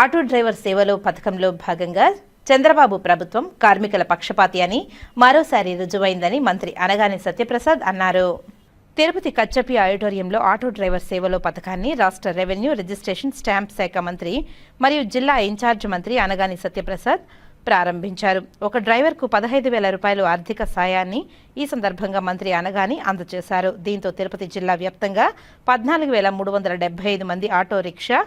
Auto driver సేవలో పథకంలో భాగంగా చంద్రబాబు ప్రభుత్వం కార్మికుల పక్షపాతి అని మరోసారి రుజువైందని మంత్రి అనగాని సత్యప్రసాద్ అన్నారు. తిరుపతి కచ్చపి ఆడిటోరియంలో ఆటో డ్రైవర్ సేవలో పథకాన్ని రాష్ట్ర రెవెన్యూ రిజిస్ట్రేషన్ స్టాంప్ శాఖ మంత్రి మరియు జిల్లా ఇన్ఛార్జ్ మంత్రి అనగాని సత్యప్రసాద్ ప్రారంభించారు. ఒక డ్రైవర్కు పదహైదు వేల రూపాయలు ఆర్థిక సాయాన్ని ఈ సందర్భంగా మంత్రి అనగాని అందజేశారు. దీంతో తిరుపతి జిల్లా వ్యాప్తంగా పద్నాలుగు వేల మూడు వందల డెబ్బై ఐదు మంది ఆటో రిక్షా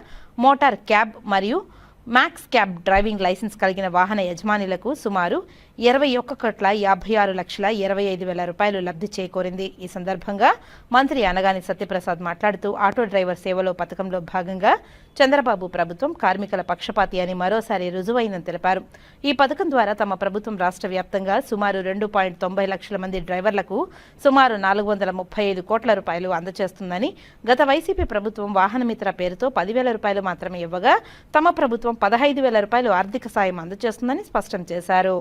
మోటార్ క్యాబ్ మరియు మ్యాక్స్ క్యాబ్ డ్రైవింగ్ లైసెన్స్ కలిగిన వాహన యజమానులకు సుమారు ఇరవై ఒక్క కోట్ల యాభై ఆరు లక్షల ఇరవై ఐదు వేల రూపాయలు లబ్ధి చేకూరింది. ఈ సందర్భంగా మంత్రి అనగాని సత్యప్రసాద్ మాట్లాడుతూ ఆటో డ్రైవర్ సేవలో పథకంలో భాగంగా చంద్రబాబు ప్రభుత్వం కార్మికుల పక్షపాతి అని మరోసారి రుజువైందని తెలిపారు. ఈ పథకం ద్వారా తమ ప్రభుత్వం రాష్ట్ర వ్యాప్తంగా సుమారు రెండు పాయింట్ తొంభై లక్షల మంది డ్రైవర్లకు సుమారు నాలుగు వందల ముప్పై ఐదు కోట్ల రూపాయలు అందజేస్తుందని గత వైసీపీ ప్రభుత్వం వాహనమిత్ర పేరుతో పదివేల రూపాయలు మాత్రమే ఇవ్వగా తమ ప్రభుత్వం పదహైదు వేల రూపాయలు ఆర్థిక సాయం అందజేస్తుందని స్పష్టం చేశారు.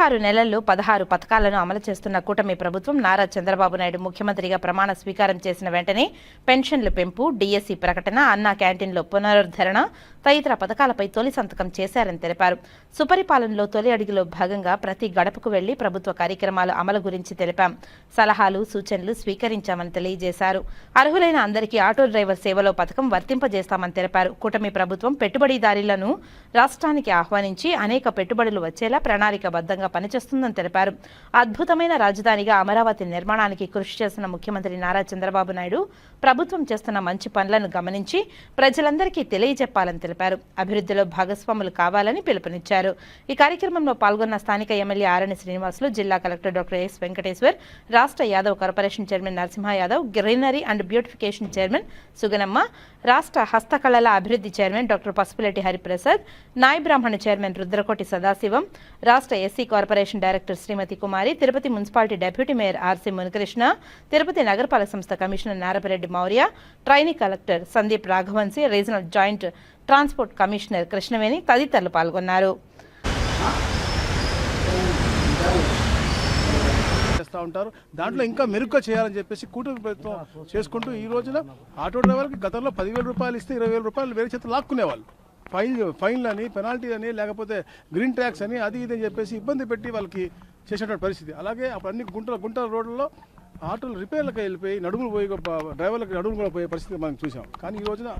పదహారు నెలల్లో పదహారు పథకాలను అమలు చేస్తున్న కూటమి ప్రభుత్వం నారా చంద్రబాబు నాయుడు ముఖ్యమంత్రిగా ప్రమాణ స్వీకారం చేసిన వెంటనే పెన్షన్ల పెంపు డిఎస్సి ప్రకటన అన్నా క్యాంటీన్లో పునరుద్ధరణ తదితర పథకాలపై తొలి సంతకం చేశారని తెలిపారు. సుపరిపాలనలో తొలి అడుగులో భాగంగా ప్రతి గడపకు వెళ్ళి ప్రభుత్వ కార్యక్రమాల అమలు గురించి తెలిపాం. సలహాలు సూచనలు స్వీకరించామని తెలియజేశారు. అర్హులైన అందరికీ ఆటో డ్రైవర్ సేవలో పథకం వర్తింపజేస్తామని తెలిపారు. కూటమి ప్రభుత్వం పెట్టుబడిదారులను రాష్ట్రానికి ఆహ్వానించి అనేక పెట్టుబడులు వచ్చేలా ప్రణాళికబద్ధంగా పనిచేస్తుందని తెలిపారు. అద్భుతమైన రాజధానిగా అమరావతి నిర్మాణానికి కృషి చేసిన ముఖ్యమంత్రి నారా చంద్రబాబు నాయుడు ప్రభుత్వం చేస్తున్న మంచి పనులను గమనించి ప్రజలందరికీ తెలియజెప్పాలని తెలిపారు. అభివృద్ధిలో భాగస్వాములు కావాలని పిలుపునిచ్చారు. ఈ కార్యక్రమంలో పాల్గొన్న స్థానిక ఎమ్మెల్యే ఆరణి శ్రీనివాసులు జిల్లా కలెక్టర్ డాక్టర్ ఎస్ వెంకటేశ్వర్ రాష్ట్ర Yadav corporation chairman Narasimha Yadav greenery and beautification chairman Suganamma రాష్ట్ర హస్తకళల అభివృద్ధి చైర్మన్ డాక్టర్ పసుపులెట్టి హరిప్రసాద్ నాయ బ్రాహ్మణ చైర్మన్ రుద్రకోటి సదాశివం రాష్ట్ర SC corporation director Shrimati Kumari Tirupati municipality deputy mayor RC Munikrishna Tirupati నగరపాలక సంస్థ commissioner Narapareddy Mourya training collector Sandeep Raghuvamshi regional joint transport commissioner Krishnaveni తదితరులు పాల్గొన్నారు. చేస్తూ ఉంటారు. దాంట్లో ఇంకా మెరుగ్గా చేయాలని చెప్పేసి కూటమి ప్రభుత్వం చేసుకుంటూ ఈ రోజున ఆటో డ్రైవర్కి గతంలో పదివేల రూపాయలు ఇస్తే ఇరవై వేల రూపాయలు వేరే చేత లాక్కునేవాళ్ళు. ఫైన్ ఫైన్లు అని పెనాల్టీ అని లేకపోతే గ్రీన్ ట్యాక్స్ అని అది ఇది అని చెప్పేసి ఇబ్బంది పెట్టి వాళ్ళకి చేసేటువంటి పరిస్థితి. అలాగే అప్పుడు అన్ని గుంటల గుంటల రోడ్లలో ఆటోలు రిపేర్లకు వెళ్ళిపోయి నడుములు పోయి డ్రైవర్లకు నడుములు కూడా పోయే పరిస్థితి మనం చూసాం. కానీ ఈ రోజున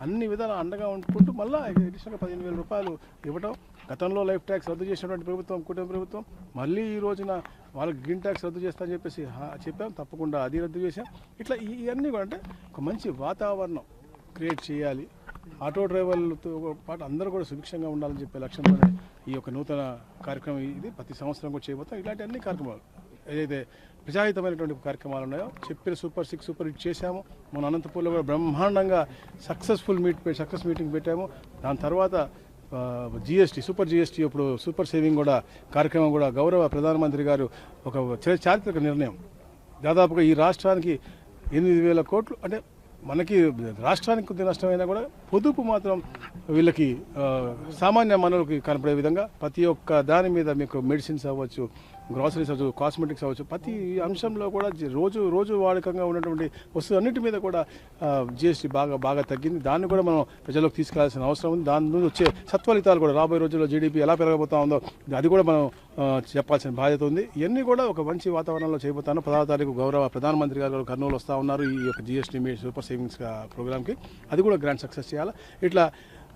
అన్ని విధాలు అండగా ఉంటుకుంటూ మళ్ళీ అడిషనల్గా పదిహేను వేల రూపాయలు ఇవ్వటం గతంలో లైఫ్ ట్యాక్స్ రద్దు చేసినటువంటి ప్రభుత్వం కుటుంబ ప్రభుత్వం మళ్ళీ ఈ రోజున వాళ్ళకి గ్రీన్ ట్యాక్స్ రద్దు చేస్తా అని చెప్పేసి చెప్పాం. తప్పకుండా అది రద్దు చేశాం. ఇట్లా ఇవన్నీ కూడా అంటే ఒక మంచి వాతావరణం క్రియేట్ చేయాలి. ఆటో డ్రైవర్లతో పాటు అందరూ కూడా సుభిక్షంగా ఉండాలని చెప్పే లక్ష్యంతో ఈ యొక్క నూతన కార్యక్రమం ఇది. ప్రతి సంవత్సరం కూడా చేయబోతాం. ఇలాంటి అన్ని కార్యక్రమాలు. ఏదైతే ప్రజాహితమైనటువంటి కార్యక్రమాలు ఉన్నాయో చెప్పిన సూపర్ సిక్స్ సూపర్ హిట్ చేశాము. మన అనంతపూర్లో కూడా బ్రహ్మాండంగా సక్సెస్ఫుల్ మీట్ సక్సెస్ మీటింగ్ పెట్టాము. దాని తర్వాత జిఎస్టీ సూపర్ జిఎస్టీ ఇప్పుడు సూపర్ సేవింగ్ కూడా కార్యక్రమం కూడా గౌరవ ప్రధానమంత్రి గారు ఒక చరి- చారిత్రక నిర్ణయం. దాదాపుగా ఈ రాష్ట్రానికి ఎనిమిది వేల కోట్లు అంటే మనకి రాష్ట్రానికి కొద్ది నష్టమైనా కూడా పొదుపు మాత్రం వీళ్ళకి సామాన్య మానవులకి కనపడే విధంగా ప్రతి ఒక్క దాని మీద మీకు మెడిసిన్స్ అవ్వచ్చు గ్రాసరీస్ అవ్వచ్చు కాస్మెటిక్స్ అవ్వచ్చు ప్రతి అంశంలో కూడా రోజు రోజు వాడకంగా ఉన్నటువంటి వస్తువు అన్నిటి మీద కూడా జిఎస్టీ బాగా బాగా తగ్గింది. దాన్ని కూడా మనం ప్రజలకు తీసుకెళ్ళాల్సిన అవసరం ఉంది. దాని నుంచి వచ్చే సత్ఫలితాలు కూడా రాబోయే రోజుల్లో జీడిపి ఎలా పెరగబోతా ఉందో అది కూడా మనం చెప్పాల్సిన బాధ్యత ఉంది. ఇవన్నీ కూడా ఒక మంచి వాతావరణంలో చేయబోతాను పదహారు తారీఖు గౌరవ ప్రధానమంత్రి గారు కర్నూలు వస్తూ ఉన్నారు ఈ యొక్క జిఎస్టీ సూపర్ సేవింగ్స్ ప్రోగ్రామ్కి. అది కూడా గ్రాండ్ సక్సెస్ చేయాలి? ఇట్లా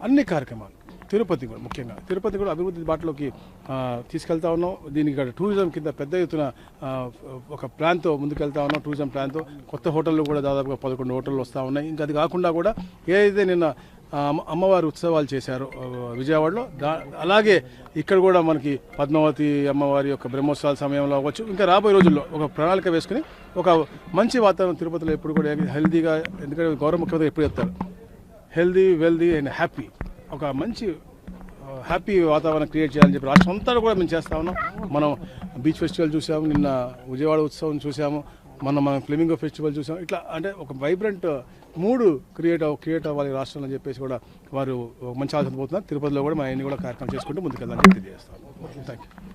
అన్ని కార్యక్రమాలు తిరుపతి కూడా ముఖ్యంగా. తిరుపతి కూడా అభివృద్ధి బాటలోకి తీసుకెళ్తా ఉన్నాం. దీనికి టూరిజం కింద పెద్ద ఎత్తున ఒక ప్లాన్తో ముందుకెళ్తా ఉన్నాం టూరిజం ప్లాన్తో. కొత్త హోటళ్ళు కూడా దాదాపుగా పదకొండు హోటళ్ళు వస్తూ ఉన్నాయి. ఇంకా అది కాకుండా కూడా ఏదైతే నిన్న అమ్మవారి ఉత్సవాలు చేశారు విజయవాడలో దా అలాగే ఇక్కడ కూడా మనకి పద్మావతి అమ్మవారి యొక్క బ్రహ్మోత్సవాల సమయంలో అవ్వచ్చు. ఇంకా రాబోయే రోజుల్లో ఒక ప్రణాళిక వేసుకుని ఒక మంచి వాతావరణం తిరుపతిలో ఎప్పుడు కూడా హెల్దీగా ఎందుకంటే గౌరవ ముఖ్యమంత్రి ఎప్పుడు చెప్తారు హెల్దీ వెల్దీ అండ్ హ్యాపీ. ఒక మంచి హ్యాపీ వాతావరణం క్రియేట్ చేయాలని చెప్పి రాష్ట్రం అంతా కూడా మేము చేస్తా ఉన్నాం. మనం బీచ్ ఫెస్టివల్ చూసాము నిన్న విజయవాడ ఉత్సవం చూసాము మనం మనం ఫ్లెమింగో ఫెస్టివల్ చూసాం ఇట్లా అంటే ఒక వైబ్రెంట్ మూడు క్రియేట్ అవ్ క్రియేట్ అవ్వాలి రాష్ట్రంలో చెప్పేసి కూడా వారు మంచి ఆలోచన పోతున్నారు. తిరుపతిలో కూడా మా అన్ని కూడా కార్యక్రమం చేసుకుంటూ ముందుకెళ్ళాలని తెలియజేస్తాను థ్యాంక్ యూ